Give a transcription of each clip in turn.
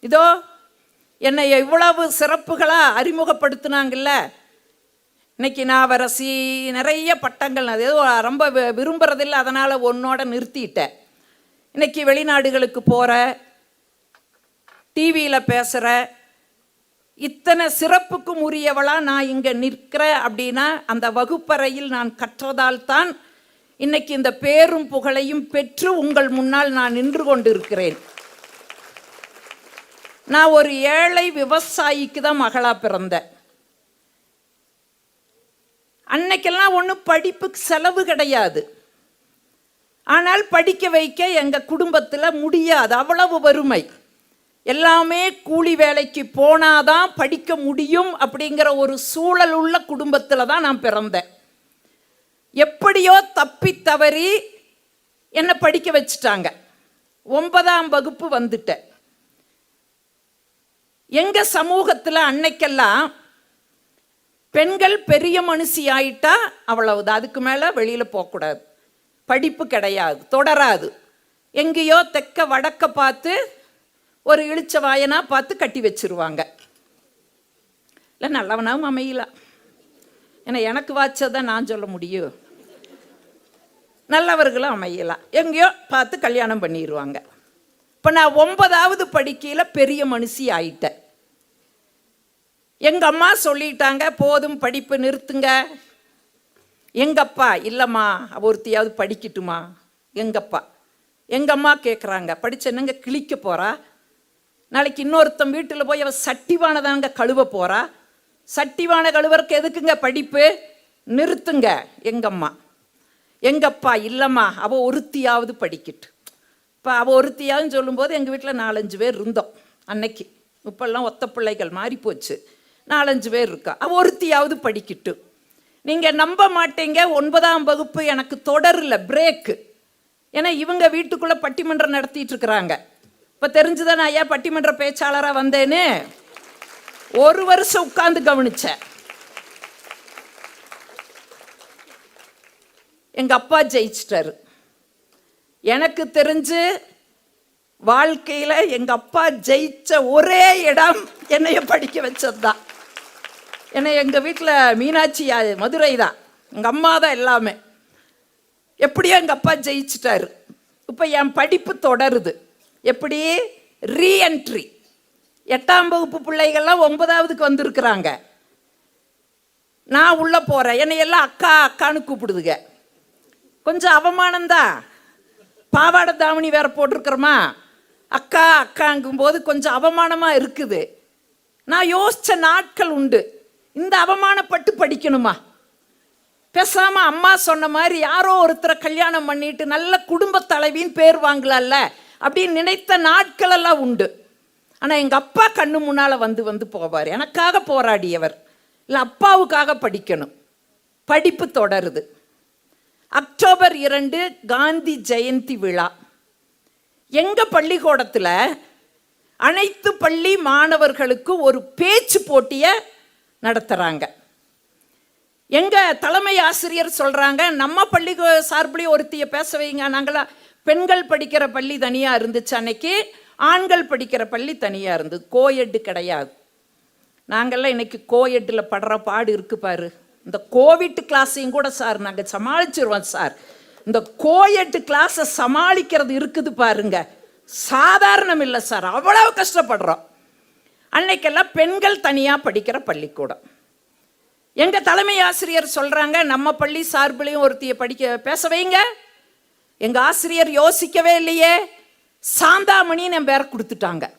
இதோ என்னை இவ்வளவு சிறப்புகளாக அறிமுகப்படுத்தினாங்கல்ல. இன்னைக்கு நான் வரசி நிறைய பட்டங்கள் அது ஏதோ ரொம்ப வி- விரும்புறதில்ல அதனால் ஒன்னோட நிறுத்திட்டேன். இன்னைக்கு வெளிநாடுகளுக்கு போகிற டிவியில் பேசுகிற இத்தனை சிறப்புக்கும் உரியவளாக நான் இங்கே நிற்கிறேன் அப்படின்னா அந்த வகுப்பறையில் நான் கற்றதால் தான் இன்னைக்கு இந்த பேரும் புகழையும் பெற்று உங்கள் முன்னால் நான் நின்று கொண்டிருக்கிறேன். நான் ஒரு ஏழை விவசாயிக்கு தான் மகளாக பிறந்தேன். அன்னைக்கெல்லாம் ஒன்றும் படிப்புக்கு செலவு கிடையாது. ஆனால் படிக்க வைக்க எங்கள் குடும்பத்தில் முடியாது அவ்வளவு வறுமை. எல்லாமே கூலி வேலைக்கு போனாதான் படிக்க முடியும் அப்படிங்கிற ஒரு சூழல் உள்ள குடும்பத்தில் தான் நான் பிறந்தேன். எப்படியோ தப்பி தவறி என்னை படிக்க வச்சுட்டாங்க. ஒன்பதாம் வகுப்பு வந்துட்டேன். எங்க சமூகத்தில் அன்னைக்கெல்லாம் பெண்கள் பெரிய மனுஷி ஆயிட்டா அவ்வளவுதான். அதுக்கு மேலே வெளியில் போகக்கூடாது. படிப்பு கிடையாது தொடராது. எங்கேயோ தெக்க வடக்க பார்த்து ஒரு இழிச்ச வாயனா பார்த்து கட்டி வச்சிருவாங்க. இல்லை நல்லவனாகவும் அமையலாம் ஏன்னா எனக்கு வாச்சதை நான் சொல்ல முடியும். நல்லவர்களும் அமையலாம் எங்கேயோ பார்த்து கல்யாணம் பண்ணிடுவாங்க இப்போ நான் ஒன்பதாவது படிக்கையில் பெரிய மனுஷி ஆயிட்டேன். எங்கள் அம்மா சொல்லிட்டாங்க போதும் படிப்பு நிறுத்துங்க. எங்கப்பா இல்லைம்மா ஒருத்தையாவது ஒருத்தியாவது படிக்கட்டுமா? எங்கப்பா? எங்கள் அம்மா கேட்குறாங்க படிச்ச என்னங்க கிழிக்க போகிறா நாளைக்கு இன்னொருத்தன் வீட்டில் போய் அவள் சட்டிவானதாங்க கழுவ போகிறா சட்டிவான கழுவறக்கு எதுக்குங்க படிப்பு? நிறுத்துங்க. எங்கம்மா எங்கப்பா இல்லைம்மா அவள் ஒருத்தியாவது படிக்கட்டு. இப்போ அவள் ஒருத்தியான்னு சொல்லும்போது எங்கள் வீட்டில் நாலஞ்சு பேர் இருந்தோம். அன்னைக்கு. இப்போல்லாம் ஒத்த பிள்ளைகள் மாறி போச்சு. நாலஞ்சு பேர் இருக்கா. அவள் ஒருத்தியாவது படிக்கட்டு. நீங்கள் நம்ப மாட்டீங்க. ஒன்பதாம் வகுப்பு எனக்கு தொடரல பிரேக்கு ஏன்னா இவங்க வீட்டுக்குள்ளே பட்டிமன்றம் நடத்திட்டு இருக்கிறாங்க. இப்போ தெரிஞ்சுதான் ஐயா பட்டிமன்ற பேச்சாளராக வந்தேன்னு? ஒரு வருஷம் உட்காந்து கவனிச்சேன். எங்கள் அப்பா ஜெயிச்சிட்டாரு. எனக்கு தெரிஞ்சு வாழ்க்கையில் எங்கள் அப்பா ஜெயித்த ஒரே இடம் என்னைய படிக்க வச்சது தான் என்னை எங்கள் வீட்டில் மீனாட்சி மதுரை தான். எங்கள் அம்மா தான் எல்லாமே. எப்படியோ எங்கள் அப்பா ஜெயிச்சிட்டாரு. இப்போ என் படிப்பு தொடருது. எப்படி? ரீஎன்ட்ரி எட்டாம் வகுப்பு பிள்ளைகள்லாம் ஒன்பதாவதுக்கு வந்திருக்கிறாங்க. நான் உள்ளே போகிறேன் என்னை எல்லாம் அக்கா அக்கான்னு கூப்பிடுதுங்க. கொஞ்சம் அவமானம்தான். பாவாடை தாவணி வேற போட்டிருக்கிறோமா? அக்கா அக்காங்கும் போது கொஞ்சம் அவமானமாக இருக்குது. நான் யோசித்த நாட்கள் உண்டு. இந்த அவமானப்பட்டு படிக்கணுமா? பேசாம அம்மா சொன்ன மாதிரி யாரோ ஒருத்தரை கல்யாணம் பண்ணிட்டு நல்ல குடும்ப தலைவின்னு பேர் வாங்கலாம்ல? அப்படின்னு நினைத்த நாட்களெல்லாம் உண்டு. ஆனால் எங்கள் அப்பா கண்ணு முன்னால் வந்து வந்து போவார். எனக்காக போராடியவர். இல்லை அப்பாவுக்காக படிக்கணும். படிப்பு தொடருது. அக்டோபர் இரண்டு காந்தி ஜெயந்தி விழா. எங்க பள்ளிக்கூடத்தில் அனைத்து பள்ளி மாணவர்களுக்கு ஒரு பேச்சு போட்டியை நடத்துகிறாங்க எங்க தலைமை ஆசிரியர் சொல்றாங்க நம்ம பள்ளி சார்பிலையும் ஒருத்திய பேச வைங்க. நாங்களாம் பெண்கள் படிக்கிற பள்ளி தனியா இருந்துச்சு அன்னைக்கு. ஆண்கள் படிக்கிற பள்ளி தனியா இருந்தது. கோஎட்டு கிடையாது. நாங்கள்லாம் இன்னைக்கு கோஎட்டில் படுற பாடு இருக்கு பாரு. இந்த கோவிட் கிளாஸையும் கூட சார் நாங்கள் சமாளிச்சிருவோம் சார். இந்த கோயட்டு கிளாஸை சமாளிக்கிறது இருக்குது பாருங்க. சாதாரணம் இல்லை சார். அவ்வளவு கஷ்டப்படுறோம். அன்னைக்கெல்லாம் பெண்கள் தனியாக படிக்கிற பள்ளிக்கூடம். எங்கள் தலைமை ஆசிரியர் சொல்கிறாங்க நம்ம பள்ளி சார்பிலையும் ஒருத்திய படிக்க பேச வைங்க. எங்கள் ஆசிரியர் யோசிக்கவே இல்லையே. சாந்தாமணின்னு என் பேரை கொடுத்துட்டாங்க.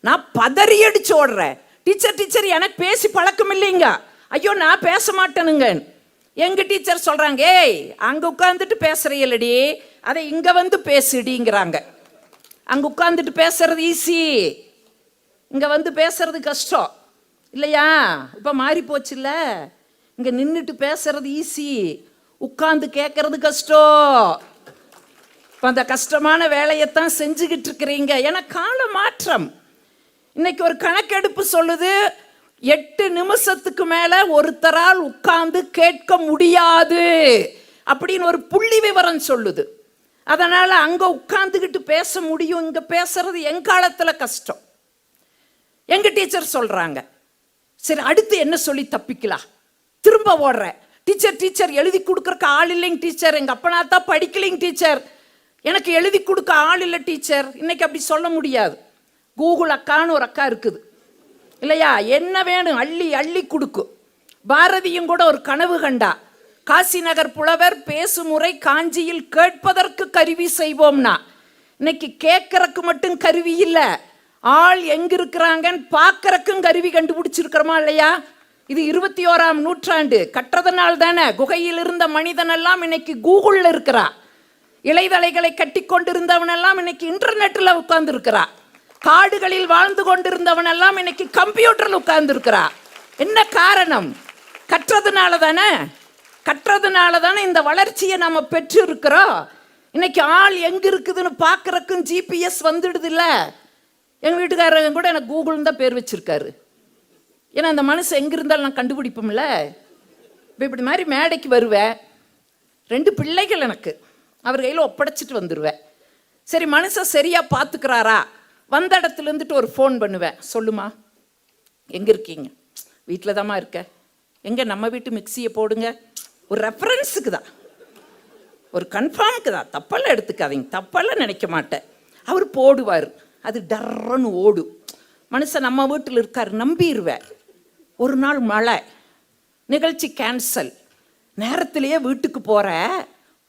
நான் பதறி அடிச்சு ஓடுறேன். டீச்சர் டீச்சர் எனக்கு பேசி பழக்கம் இல்லைங்க. ஐயோ நான் பேச மாட்டேனுங்க எங்க டீச்சர் சொல்றாங்க ஏய் அங்க உட்காந்துட்டு பேசுறீங்களடி அதை இங்க வந்து பேசுடிங்கிறாங்க. அங்க உட்காந்துட்டு பேசுறது ஈஸி இங்க வந்து பேசுறது கஷ்டம். இல்லையா? இப்போ மாறி போச்சுல்ல. இங்க நின்றுட்டு பேசுறது ஈஸி உட்காந்து கேட்கறது கஷ்டம். இப்போ அந்த கஷ்டமான வேலையைத்தான் செஞ்சுக்கிட்டு இருக்கிறீங்க. ஏன்னா கால மாற்றம் இன்னைக்கு ஒரு கணக்கெடுப்பு சொல்லுது. எட்டு நிமிஷத்துக்கு மேல ஒருத்தரால் உட்கார்ந்து கேட்க முடியாது அப்படின்னு ஒரு புள்ளி விவரம் சொல்லுது. அதனால அங்க உட்கார்ந்துக்கிட்டு பேச முடியும் இங்க பேசுறது எங்காலத்துல கஷ்டம். எங்க டீச்சர் சொல்றாங்க சரி அடுத்து என்ன சொல்லி தப்பிக்கலாம்? திரும்ப ஓடுறேன். டீச்சர் டீச்சர் எழுதி கொடுக்கறக்கு ஆள் இல்லைங்க டீச்சர் எங்க அப்பனா தான் படிக்கலைங்க டீச்சர் எனக்கு எழுதி கொடுக்க ஆள் இல்லை டீச்சர் இன்னைக்கு அப்படி சொல்ல முடியாது. கூகுள் அக்கான்னு ஒரு அக்கா இருக்குது. இல்லையா? என்ன வேணும்? அள்ளி அள்ளி கொடுக்கும் பாரதியும் கூட ஒரு கனவு கண்டா. காசி நகர் புலவர் பேசுமுறை காஞ்சியில் கேட்பதற்கு கருவி செய்வோம்னா. இன்னைக்கு கேட்கறக்கு மட்டும் கருவி இல்லை. ஆள் எங்கிருக்கிறாங்கன்னு பார்க்கறக்கும் கருவி கண்டுபிடிச்சிருக்கிறோமா இல்லையா? இது இருபத்தி ஓராம் நூற்றாண்டு. கற்றதனால் தானே. குகையில் இருந்த மனிதன் எல்லாம் இன்னைக்கு கூகுளில் இருக்கிறா. இலைதலைகளை கட்டி கொண்டிருந்தவனெல்லாம் இன்னைக்கு இன்டர்நெட்டில் உட்கார்ந்து காடுகளில் வாழ்ந்து கொண்டிருந்தவன் எல்லாம் இன்னைக்கு கம்ப்யூட்டர்ல உட்கார்ந்து இருக்கிறா என்ன காரணம்? கற்றதுனால தானே? கற்றதுனால தானே இந்த வளர்ச்சியை நம்ம பெற்று இருக்கிறோம் இன்னைக்கு ஆள் எங்க இருக்குதுன்னு பார்க்கறக்கும் ஜிபிஎஸ் வந்துடுது இல்ல எங்க வீட்டுக்காரங்க கூட எனக்கு கூகுள்னு தான் பேர் வச்சிருக்காரு. ஏன்னா அந்த மனுஷன் எங்க இருந்தாலும் நான் கண்டுபிடிப்போம்ல. இப்போ இப்படி மாதிரி மேடைக்கு வருவேன். ரெண்டு பிள்ளைகள் எனக்கு. அவர் கையில் ஒப்படைச்சிட்டு வந்துடுவேன் சரி மனுஷன் சரியாக பார்த்துக்கிறாரா? வந்த இடத்துல இருந்துட்டு ஒரு ஃபோன் பண்ணுவேன். சொல்லுமா? எங்கே இருக்கீங்க? வீட்டில் தாம்மா இருக்க. எங்கே நம்ம வீட்டு மிக்சியை போடுங்க. ஒரு ரெஃபரன்ஸுக்கு தான். ஒரு கன்ஃபார்முக்கு தான். தப்பெல்லாம் எடுத்துக்காதீங்க. தப்பெல்லாம் நினைக்க மாட்டேன். அவர் போடுவார். அது டர்றன்னு ஓடும். மனுஷன் நம்ம வீட்டில் இருக்கார் நம்பிடுவேன் ஒரு நாள் மழை. நிகழ்ச்சி கேன்சல் நேரத்திலேயே வீட்டுக்கு போகிற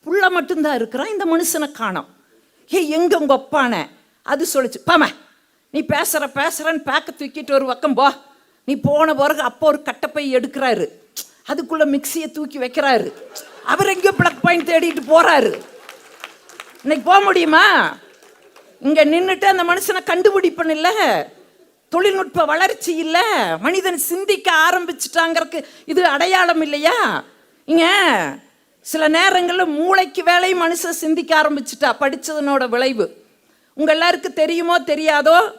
புள்ள மட்டும்தான் இருக்கிறான். இந்த மனுஷனை காணோம். ஏ எங்கே உங்கள் அப்பானே அது சொல்லிச்சு பாம நீ பேசுகிற பேசுகிறன்னு பேக்க தூக்கிட்டு ஒரு பக்கம் போ. நீ போன பிறகு அப்போ ஒரு கட்டப்பை எடுக்கிறாரு. அதுக்குள்ளே மிக்சியை தூக்கி வைக்கிறாரு. அவர் எங்கேயோ பிளக் பாயிண்ட் தேடிட்டு போகிறாரு இன்னைக்கு போக முடியுமா? இங்கே நின்றுட்டு அந்த மனுஷனை கண்டுபிடிப்பன் இல்லை. தொழில்நுட்ப வளர்ச்சி இல்லை. மனிதன் சிந்திக்க ஆரம்பிச்சிட்டாங்கிறதுக்கு இது அடையாளம் இல்லையா? இங்க சில நேரங்களில் மூளைக்கு வேலை மனுஷன் சிந்திக்க ஆரம்பிச்சிட்டா படிச்சதனோட விளைவு. உங்க எல்லாருக்கும் தெரியுமோ தெரியாதோ?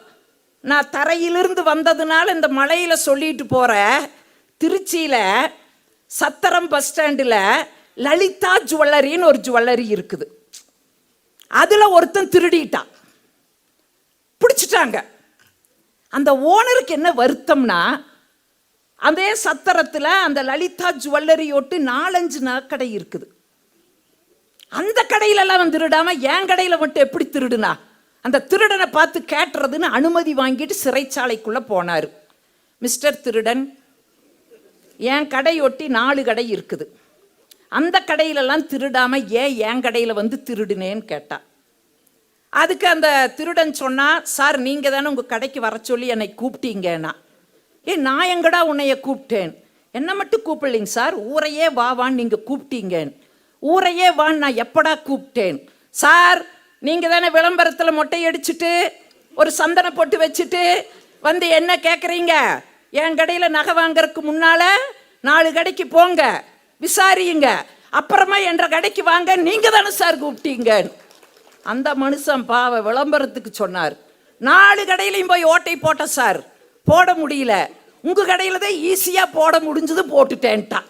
நான் தரையிலிருந்து வந்ததுனால இந்த மலையில சொல்லிட்டு போற திருச்சியில சத்திரம் பஸ் ஸ்டாண்டில் லலிதா ஜுவல்லரின்னு ஒரு ஜுவல்லரி இருக்குது. அதுல ஒருத்தன் திருடிட்டான். பிடிச்சிட்டாங்க. அந்த ஓனருக்கு என்ன வருத்தம்னா அதே சத்திரத்தில் அந்த லலிதா ஜுவல்லரி ஒட்டு நாலஞ்சு நகைக்கடை இருக்குது. அந்த கடையிலெல்லாம் அவன் திருடாம என் கடையில் மட்டும் எப்படி திருடுனா? அந்த திருடனை பார்த்து கேட்டுறதுன்னு அனுமதி வாங்கிட்டு சிறைச்சாலைக்குள்ள போனார். மிஸ்டர் திருடன் என் கடை ஒட்டி நாலு கடை இருக்குது. அந்த கடையிலலாம் திருடாம ஏன் என் கடையில் வந்து திருடுனேன்னு கேட்டா. அதுக்கு அந்த திருடன் சொன்னால் சார் நீங்கள் தானே உங்கள் கடைக்கு வர சொல்லி என்னை கூப்பிட்டீங்கன்னா ஏ நான் எங்கடா உன்னைய கூப்பிட்டேன்? என்னை மட்டும் கூப்பிடலைங்க சார் ஊரையே வா வான்னு நீங்க கூப்பிட்டீங்கன்னு. ஊரையே வான்னு நான் எப்படா கூப்பிட்டேன்? சார் நீங்கள் தானே விளம்பரத்தில் மொட்டை அடிச்சுட்டு ஒரு சந்தனம் போட்டு வச்சுட்டு வந்து என்ன கேட்குறீங்க என் கடையில் நகை வாங்குறதுக்கு முன்னால் நாலு கடைக்கு போங்க விசாரியுங்க. அப்புறமா என்ற கடைக்கு வாங்க நீங்கள் தானே சார் கூப்பிட்டீங்க? அந்த மனுஷன் பாவ விளம்பரத்துக்கு சொன்னார். நாலு கடையிலையும் போய் ஓட்டை போட்ட சார். போட முடியல. உங்கள் கடையில் தான் ஈஸியாக போட முடிஞ்சது போட்டுட்டேன்ட்டான்.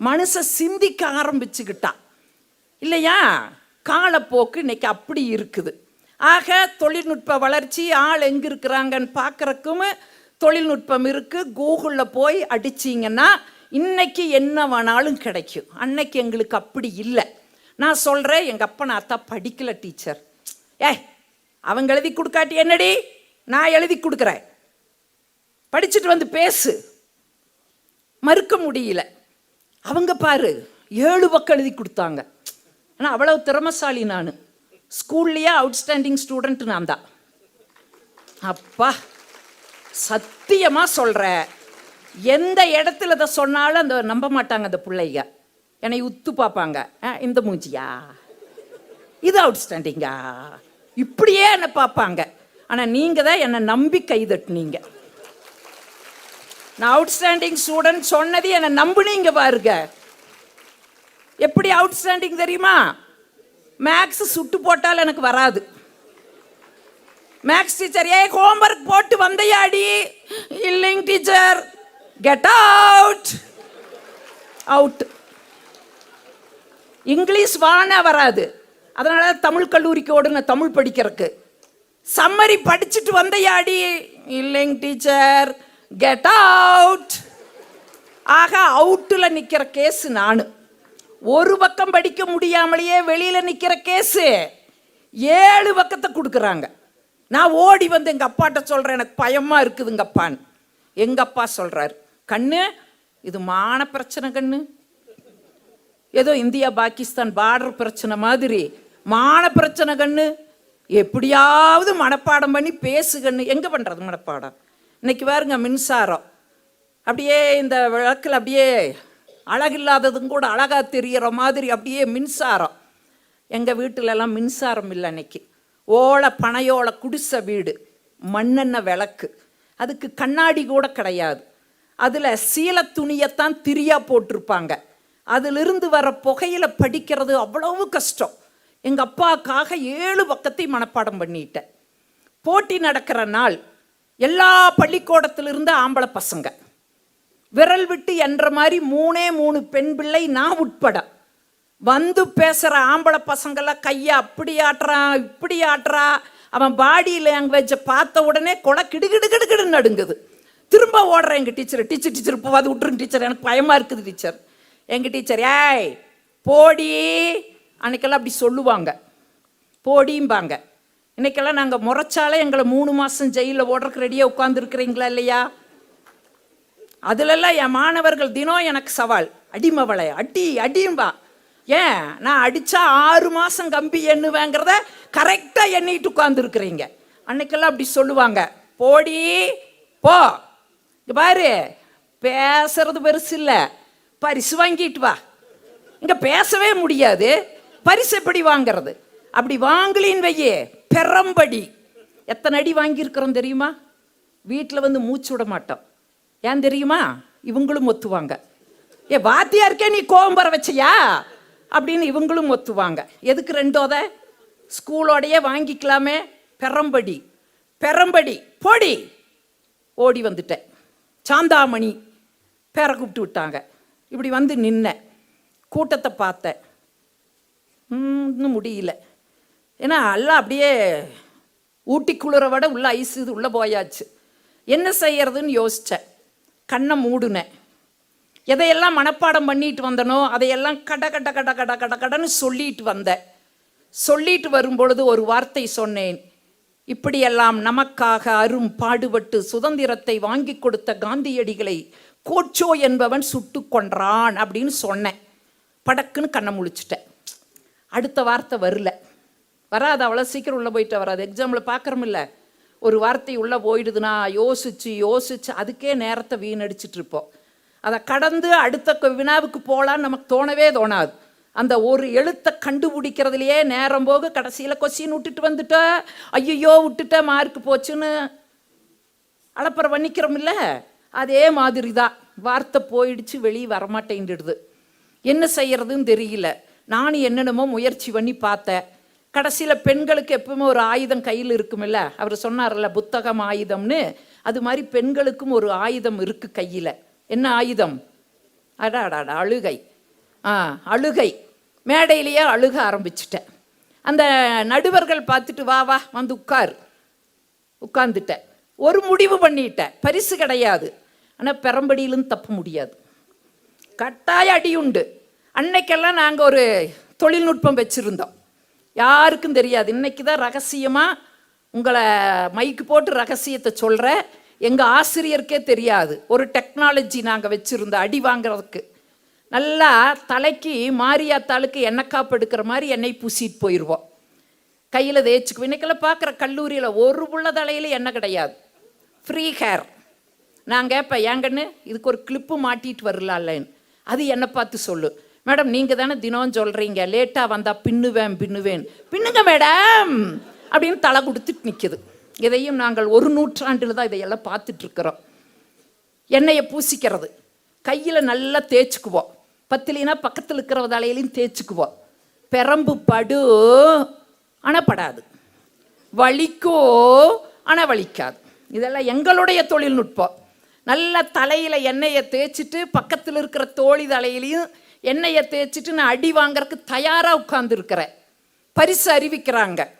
மனுஷன் சிந்திக்க ஆரம்பிச்சுக்கிட்டான். இல்லையா? காலப்போக்கு இன்னைக்கு அப்படி இருக்குது. ஆக தொழில்நுட்ப வளர்ச்சி ஆள் எங்கே இருக்கிறாங்கன்னு பார்க்குறக்கும் தொழில்நுட்பம் இருக்குது கூகுளில் போய் அடிச்சிங்கன்னா இன்னைக்கு என்ன வேணாலும் கிடைக்கும். அன்னைக்கு எங்களுக்கு அப்படி இல்லை. நான் சொல்கிறேன் எங்கள் அப்பா நான் அத்தா படிக்கல டீச்சர். ஏய் அவங்க எழுதி கொடுக்காட்டி என்னடி? நான் எழுதி கொடுக்குறேன். படிச்சுட்டு வந்து பேசு. மறுக்க முடியல. அவங்க பாரு ஏழு பக்கம் எழுதி கொடுத்தாங்க. ஆனால் அவ்வளவு திறமசாலி நான். ஸ்கூல்லையே அவுட்ஸ்டாண்டிங் ஸ்டூடெண்ட் நான் தான் அப்பா சத்தியமாக சொல்கிற எந்த இடத்துல இதை சொன்னாலும் அந்த நம்ப மாட்டாங்க அந்த பிள்ளைங்க. என்னை உத்து பார்ப்பாங்க. "ஆ, இந்த மூஞ்சியா? இது அவுட்ஸ்டாண்டிங்கா இப்படியே என்னை பார்ப்பாங்க. ஆனால் நீங்கள் தான் என்னை நம்பி கைதட்டுனீங்க நான் அவுட்ஸ்டாண்டிங் ஸ்டூடெண்ட் சொன்னது என்னை நம்புனீங்க பாருங்க. எப்படி அவுட்ஸ்டாண்டிங் தெரியுமா? மேக்ஸ் சுட்டு போட்டால் எனக்கு வராது. மேக்ஸ் டீச்சர் ஏ ஹோம்ஒர்க் போட்டு வந்தையாடி. இல்லைங்க teacher get out out English வானா வராது. அதனால தமிழ் கல்லூரிக்கு ஓடுன தமிழ் படிக்கிறதுக்கு. சம்மரி படிச்சுட்டு வந்தையாடி. இல்லைங்க டீச்சர் கெட் அவுட் ஆக அவுட்டில் நிற்கிற கேஸ் நான். ஒரு பக்கம் படிக்க முடியாமலேயே வெளியில் நிற்கிற கேஸு. ஏழு பக்கத்தை கொடுக்குறாங்க. நான் ஓடி வந்து எங்கள் அப்பாட்ட சொல்கிறேன் எனக்கு பயமாக இருக்குதுங்கப்பான்னு. எங்கள் அப்பா சொல்கிறாரு கண்ணு இது மான பிரச்சனை கண்ணு. ஏதோ இந்தியா பாகிஸ்தான் பார்டர் பிரச்சனை மாதிரி. மான பிரச்சனை கண்ணு. எப்படியாவது மனப்பாடம் பண்ணி பேசு கண்ணு. எங்கே பண்ணுறது மனப்பாடம்? இன்னைக்கு பாருங்க மின்சாரம். அப்படியே இந்த விளக்கில் அப்படியே அழகில்லாததும் கூட அழகாக தெரிகிற மாதிரி அப்படியே மின்சாரம். எங்கள் வீட்டிலலாம் மின்சாரம் இல்லை அன்னைக்கு. ஓலை பனையோலை குடிசை வீடு மண்ணெண்ணெய் விளக்கு. அதுக்கு கண்ணாடி கூட கிடையாது. அதில் சீல துணியைத்தான் திரியாக போட்டிருப்பாங்க. அதிலிருந்து வர புகையில் படிக்கிறது அவ்வளவு கஷ்டம். எங்கள் அப்பாக்காக ஏழு பக்கத்தை மனப்பாடம் பண்ணிட்டேன். போட்டி நடக்கிற நாள் எல்லா பள்ளிக்கூடத்திலிருந்து ஆம்பளை பசங்க. விரல் விட்டு என்ற மாதிரி மூணே மூணு பெண் பிள்ளை நான் உட்பட. வந்து பேசுகிற ஆம்பளை பசங்கெல்லாம் கையை அப்படி ஆட்டுறான் இப்படி ஆட்டுறா. அவன் பாடி லாங்குவேஜை பார்த்த உடனே கொலை கிடுகிடு கிடு கிடு நடுங்குது. திரும்ப ஓடுறேன் எங்கள் டீச்சர் டீச்சர் டீச்சர் இப்போ அது விட்டுருங்க டீச்சர் எனக்கு பயமாக இருக்குது டீச்சர் எங்கள் டீச்சர் ஏய் போடி. அன்னைக்கெல்லாம் அப்படி சொல்லுவாங்க. போடிம்பாங்க. இன்னைக்கெல்லாம் நாங்கள் முறைச்சாலே எங்களை மூணு மாதம் ஜெயிலில் ஓடுறதுக்கு ரெடியாக உட்காந்துருக்குறீங்களா இல்லையா? அதுலெல்லாம் என் மாணவர்கள் தினம் எனக்கு சவால். அடிமவளை அடி அடியும்பா ஏன்? நான் அடித்தா ஆறு மாதம் கம்பி எண்ணுவேங்கிறத கரெக்டாக எண்ணிட்டு உட்காந்துருக்குறீங்க அன்னைக்கெல்லாம் அப்படி சொல்லுவாங்க. போடி போ. இங்கே பாரு பேசுறது பெருசு இல்லை. பரிசு வாங்கிட்டு வா. இங்கே பேசவே முடியாது. பரிசு எப்படி வாங்குறது? அப்படி வாங்கலின் வையே பெரம்படி எத்தனை அடி வாங்கியிருக்கிறோம் தெரியுமா? வீட்டில் வந்து மூச்சு விட மாட்டோம். ஏன் தெரியுமா? இவங்களும் ஒத்துவாங்க. ஏ வாத்தியாருக்கே நீ கோபம் வர வச்சியா? அப்படின்னு இவங்களும் ஒத்துவாங்க. எதுக்கு ரெண்டோத ஸ்கூலோடையே வாங்கிக்கலாமே. பெரம்படி. பெரம்படி. போடி. ஓடி வந்துட்டேன். சாந்தாமணி பேரை கூப்பிட்டு விட்டாங்க. இப்படி வந்து நின்னேன் கூட்டத்தை பார்த்தேன் ம், இன்னும் முடியல. ஏன்னா எல்லாம் அப்படியே ஊட்டி குளிர விட உள்ள ஐஸ் இது உள்ளே போயாச்சு. என்ன செய்யறதுன்னு யோசித்தேன் கண்ணை மூடுனேன் எதையெல்லாம் மனப்பாடம் பண்ணிட்டு வந்தனோ அதையெல்லாம் கட கட கட கட கட கடன்னு சொல்லிட்டு வந்தேன் சொல்லிட்டு வரும்பொழுது ஒரு வார்த்தை சொன்னேன். இப்படியெல்லாம் நமக்காக அரும் பாடுபட்டு சுதந்திரத்தை வாங்கி கொடுத்த காந்தியடிகளை கோச்சோ என்பவன் சுட்டு கொன்றான் அப்படின்னு சொன்னேன். படக்குன்னு கண்ணை முழிச்சிட்டேன். அடுத்த வார்த்தை வரல. வராது அவ்வளோ சீக்கிரம் உள்ளே போயிட்டு வராது. எக்ஸாமில் பார்க்குறோமில்ல. ஒரு வார்த்தை உள்ளே போயிடுதுன்னா யோசிச்சு யோசிச்சு அதுக்கே நேரத்தை வீணடிச்சிட்டு இருப்போம் அதை கடந்து அடுத்த வினாவுக்கு போகலான்னு நமக்கு தோணவே தோணாது. அந்த ஒரு எழுத்தை கண்டுபிடிக்கிறதுலையே நேரம் போக கடைசியில் கொஸ்டின் விட்டுட்டு வந்துட்ட ஐயையோ விட்டுட்ட மார்க் போச்சுன்னு அளப்பறை இல்லை? அதே மாதிரி தான் வார்த்தை போயிடுச்சு வெளியே வரமாட்டேன்டுடுது என்ன செய்யறதுன்னு தெரியல. நானும் என்னென்னமோ முயற்சி பண்ணி பார்த்தேன். கடைசியில் பெண்களுக்கு எப்பவுமே ஒரு ஆயுதம் கையில் இருக்குமில்ல? அவர் சொன்னார்ல புத்தகம் ஆயுதம்னு. அது மாதிரி பெண்களுக்கும் ஒரு ஆயுதம் இருக்கு கையில். என்ன ஆயுதம்? அடாடாடா அழுகை. ஆ அழுகை. மேடையிலேயே அழுக ஆரம்பிச்சிட்டேன் அந்த நடுவர்கள் பார்த்துட்டு வா வா வந்து உட்கார். உட்கார்ந்துட்டேன் ஒரு முடிவு பண்ணிட்டேன் பரிசு கிடையாது. ஆனால் பெரம்படியிலும் தப்ப முடியாது. கட்டாய அடி உண்டு அன்னைக்கெல்லாம் நாங்கள் ஒரு தொழில்நுட்பம் வச்சுருந்தோம். யாருக்கும் தெரியாது. இன்னைக்கு தான் ரகசியமாக உங்களை மைக்கு போட்டு ரகசியத்தை சொல்கிற எங்கள் ஆசிரியருக்கே தெரியாது. ஒரு டெக்னாலஜி நாங்கள் வச்சுருந்தோம் அடி வாங்குறதுக்கு. நல்லா தலைக்கு மாரியாத்தாளுக்கு எண்ணெய்க்காப்பு எடுக்கிற மாதிரி எண்ணெய் பூசிட்டு போயிடுவோம் கையில் தேய்ச்சிக்குவோம். இன்றைக்கெல்லாம் பார்க்குற கல்லூரியில் ஒரு புள்ள தலையில் எண்ணெய் கிடையாது. ஃப்ரீ ஹேர் நான் கேட்பேன் ஏங்கன்னு இதுக்கு ஒரு கிளிப்பு மாட்டிட்டு வரலாம்லன்னு. அது என்னை பார்த்து சொல்லு. மேடம் நீங்கள் தானே தினம் சொல்கிறீங்க லேட்டாக வந்தால் பின்னுவேன் பின்னுவேன். பின்னுங்க மேடம் அப்படின்னு தலை கொடுத்துட்டு நிற்கிது இதையும் நாங்கள் ஒரு நூற்றாண்டில் தான் இதையெல்லாம் பார்த்துட்டு இருக்கிறோம் எண்ணெயை பூசிக்கிறது. கையில் நல்லா தேய்ச்சிக்குவோம் பத்திலினா பக்கத்தில் இருக்கிற தலையிலையும் தேய்ச்சிக்குவோம் பெரம்பு படு ஆனால் படாது. வலிக்கோ ஆனால் வலிக்காது. இதெல்லாம் எங்களுடைய தொழில்நுட்பம் நல்ல தலையில் எண்ணெயை தேய்ச்சிட்டு பக்கத்தில் இருக்கிற தோழி தலையிலையும் எண்ணெயை தேய்ச்சிட்டு நான் அடி வாங்குறதுக்கு தயாராக உட்கார்ந்துருக்கிறேன். பரிசு அறிவிக்கிறாங்க.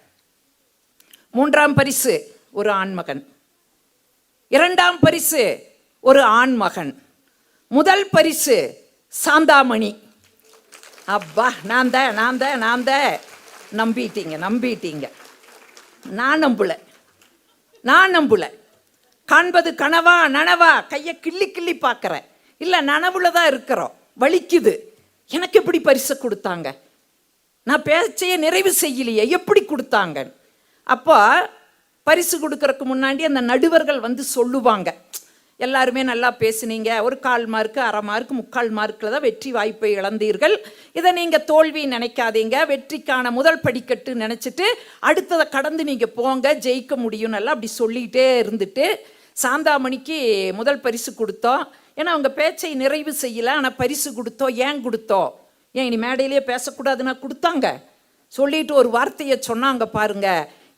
மூன்றாம் பரிசு ஒரு ஆண்மகன். இரண்டாம் பரிசு ஒரு ஆண் மகன் முதல் பரிசு சாந்தாமணி. அப்பா நான் தான் நான் தான் நான் தான். நம்பிட்டீங்க நம்பிட்டீங்க. நான் நம்பலை. நான் நம்பலை. காண்பது கனவா நனவா கையை கிள்ளி கிள்ளி பார்க்குறேன். இல்லை நனவுல தான் இருக்கிறோம். வலிக்குது. எனக்கு எப்படி பரிசு கொடுத்தாங்க? நான் பேச்சையை நிறைவு செய்யலையே எப்படி கொடுத்தாங்க? அப்போ பரிசு கொடுக்கறக்கு முன்னாடி அந்த நடுவர்கள் வந்து சொல்லுவாங்க. எல்லாருமே நல்லா பேசுனீங்க ஒரு கால் மார்க்கு அரை மார்க் முக்கால் மார்க்கில் தான் வெற்றி வாய்ப்பை இழந்தீர்கள். இதை நீங்கள் தோல்வி நினைக்காதீங்க வெற்றிக்கான முதல் படிக்கட்டு நினச்சிட்டு அடுத்ததை கடந்து நீங்கள் போங்க ஜெயிக்க முடியும் எல்லாம் அப்படி சொல்லிகிட்டே இருந்துட்டு சாந்தாமணிக்கு முதல் பரிசு கொடுத்தோம். ஏன்னா அவங்க பேச்சை நிறைவு செய்யலை ஆனால் பரிசு கொடுத்தோம் ஏன் கொடுத்தோம்? ஏன் இனி மேடையிலேயே பேசக்கூடாதுன்னா கொடுத்தாங்க. சொல்லிட்டு ஒரு வார்த்தையை சொன்னாங்க பாருங்க.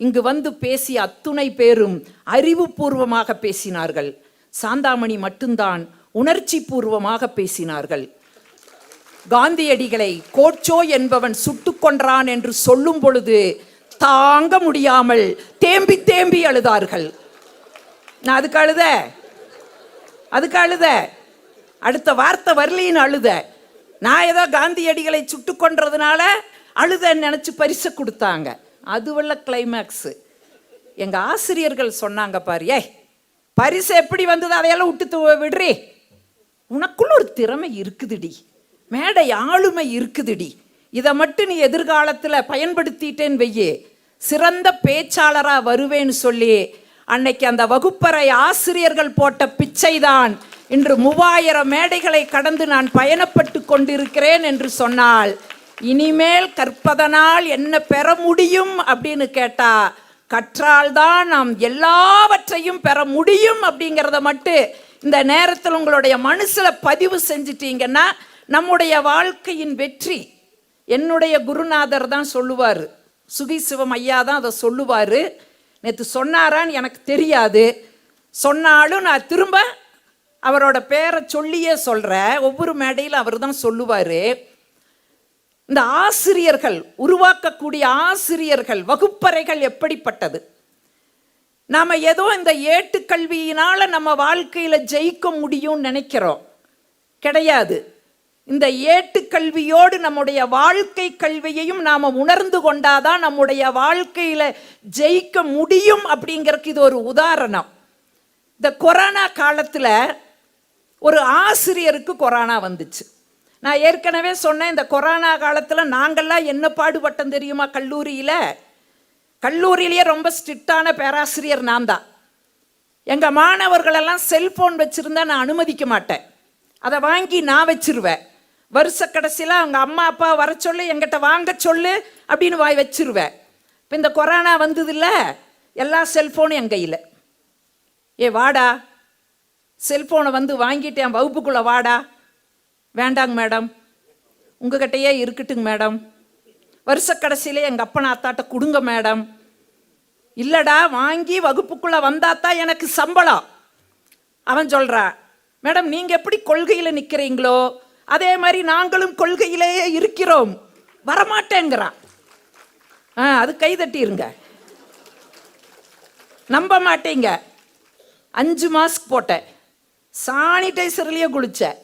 இங்கு வந்து பேசிய அத்துணை பேரும் அறிவுபூர்வமாக பேசினார்கள். சாந்தாமணி மட்டும்தான் உணர்ச்சி பூர்வமாக பேசினார்கள். காந்தியடிகளை கோச்சோ என்பவன் சுட்டு கொன்றான் என்று சொல்லும் பொழுது தாங்க முடியாமல் தேம்பி தேம்பி அழுதார்கள். நான் அதுக்கு அழுத அதுக்கு அழுத. அடுத்த வார்த்தை வரலின்னு அழுத. நான் ஏதோ காந்தியடிகளை சுட்டு கொன்றதுனால அழுதன்னு நினச்சி பரிசு கொடுத்தாங்க. அதுவல்ல கிளைமேக்ஸு எங்கள் ஆசிரியர்கள் சொன்னாங்க பாரு ஏய் பரிசு எப்படி வந்தது? அதையெல்லாம் விட்டு விடுறி. உனக்குள்ள ஒரு திறமை இருக்குதுடி. மேடை ஆளுமை இருக்குதுடி. இதை மட்டும் நீ எதிர்காலத்தில் பயன்படுத்திட்டேன்னு வையே. சிறந்த பேச்சாளராக வருவேன்னு சொல்லி அன்னைக்கு அந்த வகுப்பறை ஆசிரியர்கள் போட்ட பிச்சைதான். இன்று மூவாயிரம் மேடைகளை கடந்து நான் பயணப்பட்டு கொண்டிருக்கிறேன் என்று சொன்னால் இனிமேல் கற்பதனால் என்ன பெற முடியும் அப்படின்னு கேட்டா கற்றால்தான் நாம் எல்லாவற்றையும் பெற முடியும் அப்படிங்கிறத மட்டும் இந்த நேரத்தில் உங்களுடைய மனசில் பதிவு செஞ்சிட்டீங்கன்னா நம்முடைய வாழ்க்கையின் வெற்றி. என்னுடைய குருநாதர் தான் சொல்லுவார். சுகி சிவம் ஐயா தான் அதை சொல்லுவார். நேற்று சொன்னாரான்னு எனக்கு தெரியாது. சொன்னாலும் நான் திரும்ப அவரோட பேரை சொல்லியே சொல்கிறேன் ஒவ்வொரு மேடையில் அவர் தான் சொல்லுவார். இந்த ஆசிரியர்கள் உருவாக்கக்கூடிய ஆசிரியர்கள் வகுப்பறைகள் எப்படிப்பட்டது? நாம் ஏதோ இந்த ஏட்டுக்கல்வியினால் நம்ம வாழ்க்கையில் ஜெயிக்க முடியும்னு நினைக்கிறோம். கிடையாது. இந்த ஏட்டுக்கல்வியோடு நம்முடைய வாழ்க்கை கல்வியையும் நாம் உணர்ந்து கொண்டாதான் நம்முடைய வாழ்க்கையில் ஜெயிக்க முடியும் அப்படிங்கிறதுக்கு இது ஒரு உதாரணம். இந்த கொரோனா காலத்தில் ஒரு ஆசிரியருக்கு கொரோனா வந்துச்சு. நான் ஏற்கனவே சொன்னேன் இந்த கொரோனா காலத்தில் நாங்கள்லாம் என்ன பாடுபட்டோம் தெரியுமா கல்லூரியில்? கல்லூரியிலேயே ரொம்ப ஸ்ட்ரிக்டான பேராசிரியர் நான் தான். எங்கள் மாணவர்களெல்லாம் செல்ஃபோன் வச்சுருந்தா நான் அனுமதிக்க மாட்டேன். அதை வாங்கி நான் வச்சிருவேன். வருஷ கடைசியில் அவங்க அம்மா அப்பா வர சொல்லு எங்கிட்ட வாங்க சொல்லு அப்படின்னு வாய் வச்சிருவேன் இப்போ இந்த கொரோனா வந்ததில்ல எல்லா செல்ஃபோனும் என் கையில். ஏ வாடா. செல்ஃபோனை வந்து வாங்கிட்டு என் வகுப்புக்குள்ளே வாடா. வேண்டாங்க மேடம். உங்ககிட்டயே இருக்கட்டுங்க மேடம். வருஷ கடைசியிலே எங்கள் அப்பனை அத்தாட்ட கொடுங்க மேடம். இல்லடா வாங்கி வகுப்புக்குள்ளே வந்தாதான் எனக்கு சம்பளம். அவன் சொல்கிறான் மேடம் நீங்கள் எப்படி கொள்கையில் நிற்கிறீங்களோ அதே மாதிரி நாங்களும் கொள்கையிலேயே இருக்கிறோம். வரமாட்டேங்கிறான் ஆ அது கை தட்டிருங்க. நம்ப மாட்டீங்க. அஞ்சு மாஸ்க் போட்டேன். சானிடைசர்லேயே குளித்தேன்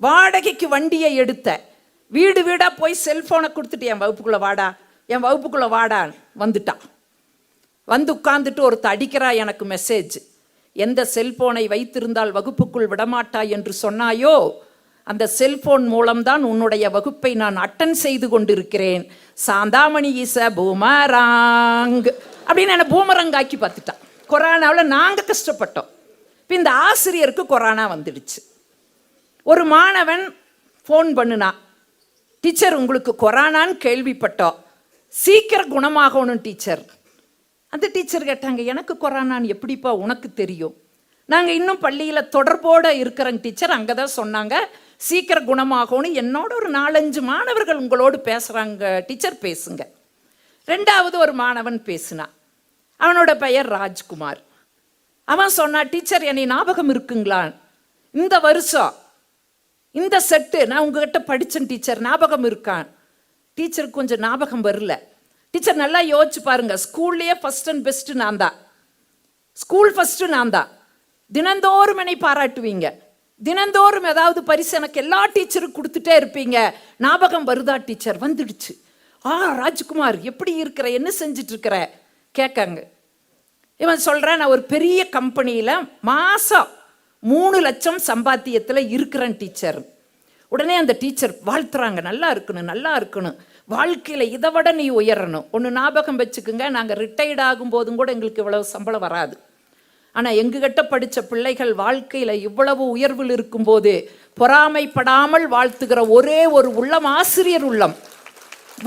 வாடகைக்கு வண்டியை எடுத்தேன். வீடு வீடாக போய் செல்ஃபோனை கொடுத்துட்டு என் வகுப்புக்குள்ளே வாடா என் வகுப்புக்குள்ளே வாடான்னு வந்துட்டான். வந்து உட்காந்துட்டு ஒருத்த அடிக்கிறா எனக்கு மெசேஜ் எந்த செல்போனை வைத்திருந்தால் வகுப்புக்குள் விடமாட்டாய் என்று சொன்னாயோ அந்த செல்போன் மூலம்தான் உன்னுடைய வகுப்பை நான் அட்டன் செய்து கொண்டிருக்கிறேன். Santhamani is boomerang. அப்படின்னு என்னை பூமரங்காக்கி பார்த்துட்டான். கொரோனாவில் நாங்கள் கஷ்டப்பட்டோம். இப்போ இந்த ஆசிரியருக்கு கொரோனா வந்துடுச்சு. ஒரு மாணவன் ஃபோன் பண்ணுனா டீச்சர் உங்களுக்கு கொரோனான்னு கேள்விப்பட்டோம். சீக்கிரம் குணமாகணும் டீச்சர். அந்த டீச்சர் கேட்டாங்க எனக்கு கொரோனான்னு எப்படிப்பா உனக்கு தெரியும்? நாங்கள் இன்னும் பள்ளியில் தொடர்போடு இருக்கிறோங்க டீச்சர். அங்கே தான் சொன்னாங்க சீக்கிரம் குணமாகும்னு என்னோட ஒரு நாலஞ்சு மாணவர்கள் உங்களோடு பேசுகிறாங்க டீச்சர் பேசுங்க. ரெண்டாவது ஒரு மாணவன் பேசினான் அவனோட பெயர் ராஜ்குமார். அவன் சொன்னான் டீச்சர் என்னை ஞாபகம் இருக்குங்களா? இந்த வருஷம் இந்த செட்டு நான் உங்ககிட்ட படித்தேன் டீச்சர் ஞாபகம் இருக்கான் டீச்சருக்கு கொஞ்சம் ஞாபகம் வரல. டீச்சர் நல்லா யோசிச்சு பாருங்க. ஸ்கூல்லையே ஃபர்ஸ்ட் அண்ட் பெஸ்ட்டு நான் தான் ஸ்கூல் ஃபஸ்ட்டு நான் தான் தினந்தோறும் என்னை பாராட்டுவீங்க. தினந்தோறும் ஏதாவது பரிசு எனக்கு எல்லா டீச்சரும் கொடுத்துட்டே இருப்பீங்க. ஞாபகம் வருதா டீச்சர்? வந்துடுச்சு. ஆ ராஜ்குமார் எப்படி இருக்கிற? என்ன செஞ்சிட்டு இருக்கிற கேட்காங்க. இவன் சொல்கிறேன் நான் ஒரு பெரிய கம்பெனியில் மாதம் மூணு லட்சம் சம்பாத்தியத்தில் இருக்கிறேன் டீச்சர். உடனே அந்த டீச்சர் வாழ்த்துறாங்க. நல்லா இருக்கணும் நல்லா இருக்கணும். வாழ்க்கையில் இதை விட நீ உயரணும். ஒன்று ஞாபகம் வச்சுக்கோங்க. நாங்கள் ரிட்டையர்ட் ஆகும் போதும் கூட எங்களுக்கு இவ்வளவு சம்பளம் வராது. ஆனால் எங்ககிட்ட படித்த பிள்ளைகள் வாழ்க்கையில் இவ்வளவு உயர்வில் இருக்கும்போது பொறாமைப்படாமல் வாழ்த்துகிற ஒரே ஒரு உள்ளம் ஆசிரியர் உள்ளம்.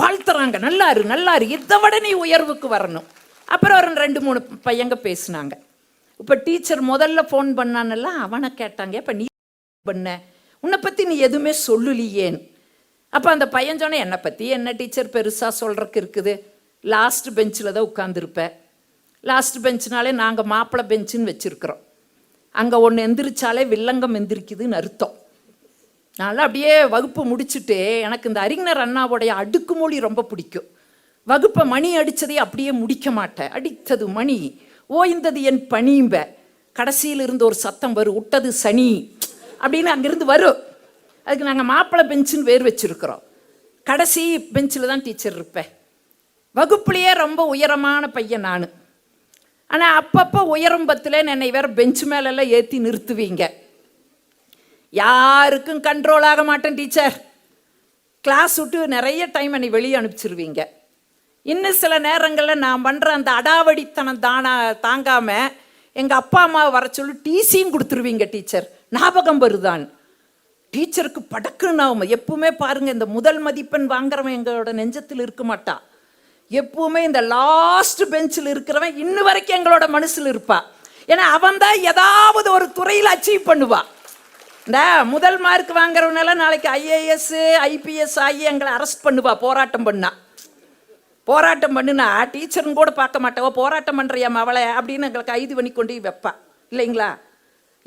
வாழ்த்துறாங்க. நல்லாரு நல்லாரு. இதை விட நீ உயர்வுக்கு வரணும். அப்புறம் ஒரு ரெண்டு மூணு பையங்க பேசுனாங்க. இப்போ டீச்சர் முதல்ல ஃபோன் பண்ணானல்ல அவனை கேட்டாங்க இப்போ நீ பண்ண? உன்னை பற்றி நீ எதுவுமே சொல்லலியேன் அப்போ அந்த பையன் சொன்ன என்னை பற்றி என்ன டீச்சர் பெருசாக சொல்கிறக்கு இருக்குது? லாஸ்ட் பெஞ்சில் தான் உட்காந்துருப்பேன் லாஸ்ட் பெஞ்ச்னாலே நாங்கள் மாப்பிள்ளை பெஞ்சுன்னு வச்சுருக்குறோம். அங்கே ஒன்று எந்திரிச்சாலே வில்லங்கம் எந்திரிக்குதுன்னு அர்த்தம். நல்லா அப்படியே வகுப்பு முடிச்சுட்டு எனக்கு இந்த அறிஞர் அண்ணாவுடைய அடுக்குமொழி ரொம்ப பிடிக்கும். வகுப்பை மணி அடித்ததை அப்படியே முடிக்க மாட்டேன். அடித்தது மணி. ஓய்ந்தது என் பணியும்ப கடைசியில் இருந்து ஒரு சத்தம் வரும் விட்டது சனி. அப்படின்னு அங்கேருந்து வரும். அதுக்கு நாங்கள் மாப்பிள்ளை பெஞ்சுன்னு வேர் வச்சுருக்குறோம். கடைசி பெஞ்சில் தான் டீச்சர் இருப்பேன். வகுப்புலேயே ரொம்ப உயரமான பையன் நான். ஆனால் அப்பப்போ உயரம்பத்தில் என்னை வேற பெஞ்ச் மேலெல்லாம் ஏற்றி நிறுத்துவீங்க. யாருக்கும் கண்ட்ரோல் ஆக மாட்டேன் டீச்சர் கிளாஸ் விட்டு நிறைய டைம் என்னை வெளியே அனுப்பிச்சிருவீங்க. இன்னும் சில நேரங்களில் நான் பண்ணுற அந்த அடாவடித்தனம் தானா தாங்காமல் எங்கள் அப்பா அம்மா வர சொல்லி டிசியும் கொடுத்துருவீங்க டீச்சர் ஞாபகம் வருதான். டீச்சருக்கு படக்குன்னு ஆகும்? எப்பவுமே பாருங்கள் இந்த முதல் மதிப்பெண் வாங்குறவன் எங்களோட நெஞ்சத்தில் இருக்க மாட்டான். எப்பவுமே இந்த லாஸ்ட் பெஞ்சில் இருக்கிறவன் இன்னும் வரைக்கும் எங்களோட மனசில் இருப்பா. ஏன்னா அவன் தான் ஏதாவது ஒரு துறையில் அச்சீவ் பண்ணுவா. இந்த முதல் மார்க் வாங்குறவனெல்லாம் நாளைக்கு ஐஏஎஸ் ஐபிஎஸ் ஆகி எங்களை அரெஸ்ட் பண்ணுவா போராட்டம் பண்ணா. போராட்டம் பண்ணுனா டீச்சருங்க கூட பார்க்க மாட்டேவோ போராட்டம் பண்ணுறியா அவளை அப்படின்னு எங்களுக்கு கைது பண்ணி கொண்டு வைப்பா. இல்லைங்களா?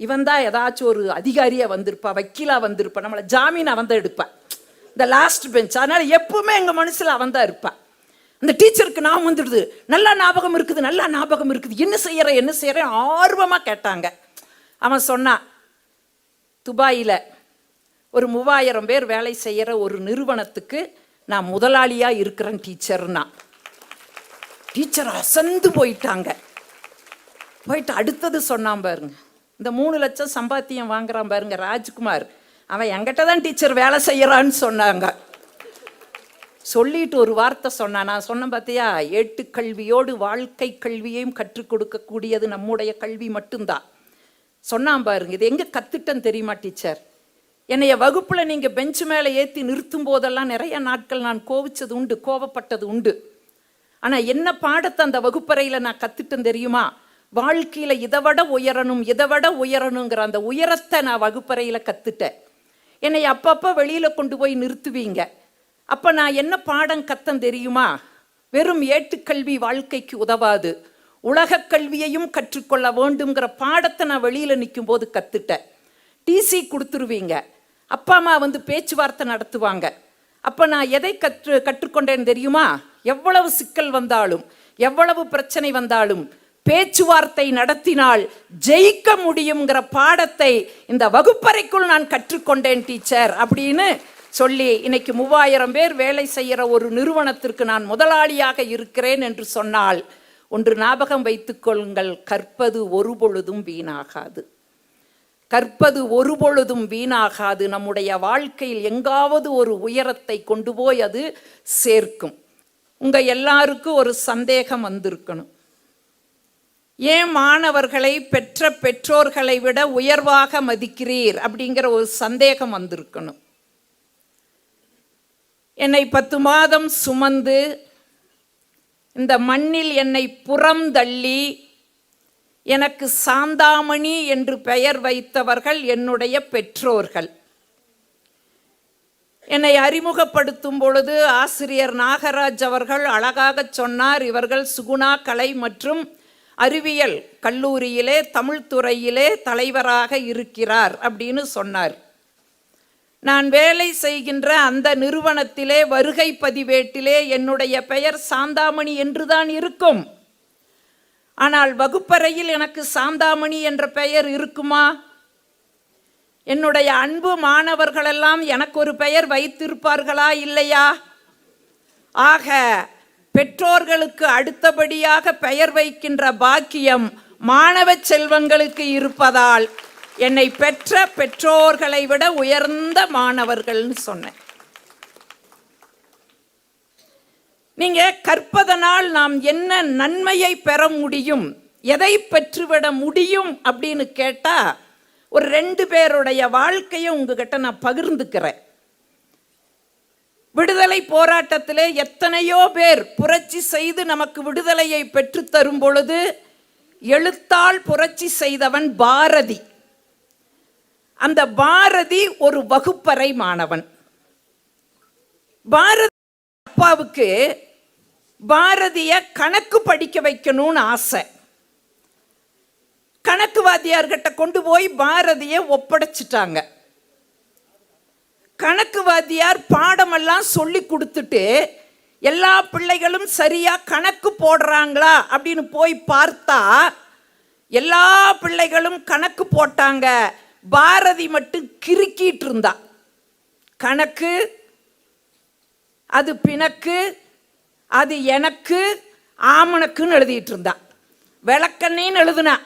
இவன் தான் ஏதாச்சும் ஒரு அதிகாரியாக வந்திருப்பா வக்கீலாக வந்திருப்பா நம்மளை ஜாமீன் அவன் தான் எடுப்பா. இந்த லாஸ்ட் பெஞ்ச் அதனால் எப்பவுமே எங்கள் மனசில் அவன் தான் இருப்பான் அந்த டீச்சருக்கு நான் வந்துடுது. நல்லா ஞாபகம் இருக்குது நல்லா ஞாபகம் இருக்குது. என்ன செய்யற என்ன செய்யற? ஆர்வமாக கேட்டாங்க. அவன் சொன்னான் துபாயில் ஒரு மூவாயிரம் பேர் வேலை செய்கிற ஒரு நிறுவனத்துக்கு நான் முதலாளியாக இருக்கிறேன் டீச்சர்னா. டீச்சர் அசந்து போயிட்டாங்க. போயிட்டு அடுத்தது சொன்னான் பாருங்க. இந்த மூணு லட்சம் சம்பாத்தியம் வாங்குறான் பாருங்க ராஜ்குமார். அவன் எங்கிட்ட தான் டீச்சர் வேலை செய்யறான்னு சொன்னாங்க. சொல்லிட்டு ஒரு வார்த்தை சொன்னான் நான் சொன்னேன் பார்த்தியா ஏட்டு கல்வியோடு வாழ்க்கை கல்வியையும் கற்றுக் கொடுக்கக்கூடியது நம்முடைய கல்வி மட்டும்தான். சொன்னான் பாருங்க இது எங்கே கற்றுட்டேன்னு தெரியுமா டீச்சர்? என்னைய வகுப்பில் நீங்கள் பெஞ்ச் மேலே ஏற்றி நிறுத்தும் போதெல்லாம் நிறைய நாட்கள் நான் கோவிச்சது உண்டு கோவப்பட்டது உண்டு. ஆனால் என்ன பாடத்தை அந்த வகுப்பறையில் நான் கற்றுட்டேன் தெரியுமா? வாழ்க்கையில் இதை விட உயரணும் இதை விட உயரணுங்கிற அந்த உயரத்தை நான் வகுப்பறையில் கற்றுட்டேன் என்னை அப்பப்போ வெளியில் கொண்டு போய் நிறுத்துவீங்க. அப்போ நான் என்ன பாடம் கத்தம் தெரியுமா? வெறும் ஏட்டுக்கல்வி வாழ்க்கைக்கு உதவாது. உலகக் கல்வியையும் கற்றுக்கொள்ள வேண்டுங்கிற பாடத்தை நான் வெளியில் நிற்கும் போது கத்துட்டேன் டிசி கொடுத்துருவீங்க. அப்பா அம்மா வந்து பேச்சுவார்த்தை நடத்துவாங்க. அப்போ நான் எதை கற்று கற்றுக்கொண்டேன் தெரியுமா? எவ்வளவு சிக்கல் வந்தாலும் எவ்வளவு பிரச்சனை வந்தாலும் பேச்சுவார்த்தை நடத்தினால் ஜெயிக்க முடியுங்கிற பாடத்தை இந்த வகுப்பறைக்குள் நான் கற்றுக்கொண்டேன் டீச்சர். அப்படின்னு சொல்லி இன்னைக்கு மூவாயிரம் பேர் வேலை செய்கிற ஒரு நிறுவனத்திற்கு நான் முதலாளியாக இருக்கிறேன் என்று சொன்னால் ஒன்று ஞாபகம் வைத்துக்கொள்ளுங்கள் கற்பது ஒரு பொழுதும் வீணாகாது. கற்பது ஒரு பொழுதும் வீணாகாது. நம்முடைய வாழ்க்கையில் எங்காவது ஒரு உயரத்தை கொண்டு போய் அது சேர்க்கும். உங்க எல்லாருக்கும் ஒரு சந்தேகம் வந்திருக்கணும். ஏன் மாணவர்களை பெற்ற பெற்றோர்களை விட உயர்வாக மதிக்கிறீர் அப்படிங்கிற ஒரு சந்தேகம் வந்திருக்கணும். என்னை பத்து மாதம் சுமந்து இந்த மண்ணில் என்னை புறம் தள்ளி எனக்கு சாந்தாமணி என்று பெயர் வைத்தவர்கள் என்னுடைய பெற்றோர்கள். என்னை அறிமுகப்படுத்தும் பொழுது ஆசிரியர் நாகராஜ் அவர்கள் அழகாக சொன்னார் இவர்கள் சுகுணா கலை மற்றும் அறிவியல் கல்லூரியிலே தமிழ் துறையிலே தலைவராக இருக்கிறார் அப்படின்னு சொன்னார். நான் வேலை செய்கின்ற அந்த நிறுவனத்திலே வருகை பதிவேட்டிலே என்னுடைய பெயர் சாந்தாமணி என்றுதான் இருக்கும். ஆனால் வகுப்பறையில் எனக்கு சாந்தாமணி என்ற பெயர் இருக்குமா? என்னுடைய அன்பு மாணவர்களெல்லாம் எனக்கு ஒரு பெயர் வைத்திருப்பார்களா இல்லையா? ஆக பெற்றோர்களுக்கு அடுத்தபடியாக பெயர் வைக்கின்ற பாக்கியம் மாணவ செல்வங்களுக்கு இருப்பதால் என்னை பெற்ற பெற்றோர்களை விட உயர்ந்த மாணவர்கள்னு சொன்னேன். நீங்க கற்பதனால் நாம் என்ன நன்மையை பெற முடியும் எதை பெற்றுவிட முடியும் அப்படின்னு கேட்டா ஒரு ரெண்டு பேருடைய வாழ்க்கையை உங்ககிட்ட நான் பகிர்ந்துக்கிறேன். விடுதலை போராட்டத்திலே எத்தனையோ பேர் புரட்சி செய்து நமக்கு விடுதலையை பெற்றுத்தரும் பொழுது எழுத்தால் புரட்சி செய்தவன் பாரதி. அந்த பாரதி ஒரு வகுப்பறை மாணவன். பாரதி அப்பாவுக்கு பாரதிய கணக்கு படிக்க வைக்கணும்னு ஆசை. கணக்கு வாத்தியார்கிட்ட கொண்டு போய் பாரதிய ஒப்படைச்சிட்டாங்க. கணக்கு வாத்தியார் பாடமெல்லாம் சொல்லி கொடுத்துட்டு எல்லா பிள்ளைகளும் சரியா கணக்கு போடுறாங்களா அப்படின்னு போய் பார்த்தா எல்லா பிள்ளைகளும் கணக்கு போட்டாங்க. பாரதி மட்டும் கிறுக்கிட்டு இருந்தா கணக்கு அது பிணக்கு அது எனக்கு ஆமணக்குன்னு எழுதிட்டு இருந்தா விளக்கண்ணைன்னு எழுதுனா.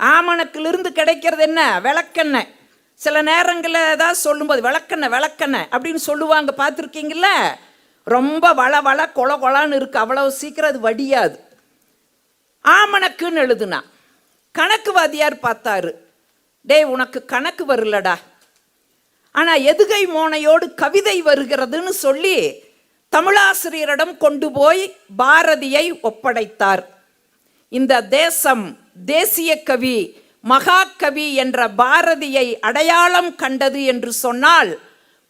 ஆமணக்கிலிருந்து கிடைக்கிறது என்ன? விளக்கெண்ணெய் சில நேரங்களில் ஏதாவது சொல்லும்போது விளக்கெண்ணெய் விளக்கெண்ணெய் அப்படின்னு சொல்லுவாங்க பார்த்துருக்கீங்கள ரொம்ப வள வள கொல கொலான்னு இருக்கு. அவ்வளோ சீக்கிரம் அது வடியாது. ஆமணக்குன்னு எழுதுனா. கணக்குவாத்தியார் பார்த்தாரு. டே உனக்கு கணக்கு வரலடா ஆனா எதுகை மோனையோடு கவிதை வருகிறதுன்னு சொல்லி தமிழாசிரியரிடம் கொண்டு போய் பாரதியை ஒப்படைத்தார். இந்த தேசம் தேசிய கவி மகாகவி என்ற பாரதியை அடையாளம் கண்டது என்று சொன்னால்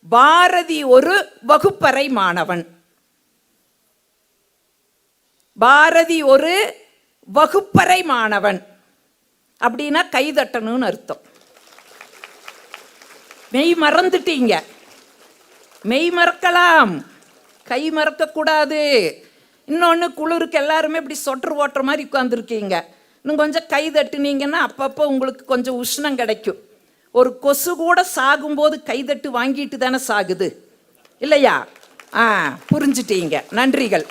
பாரதி ஒரு வகுப்பறை மாணவன். பாரதி ஒரு வகுப்பறை மாணவன். அப்படின்னா கைதட்டணும்னு அர்த்தம். மெய் மறந்துட்டீங்க. மெய் மறக்கலாம். கை மறக்கக்கூடாது. இன்னொன்று குளிருக்கு எல்லாருமே இப்படி சொட்டர் ஓட்டுற மாதிரி உட்காந்துருக்கீங்க இன்னும் கொஞ்சம் கை தட்டுனீங்கன்னா அப்பப்போ உங்களுக்கு கொஞ்சம் உஷ்ணம் கிடைக்கும். ஒரு கொசு கூட சாகும்போது கைதட்டு வாங்கிட்டு தானே சாகுது. இல்லையா? ஆ புரிஞ்சிட்டீங்க. நன்றிகள்.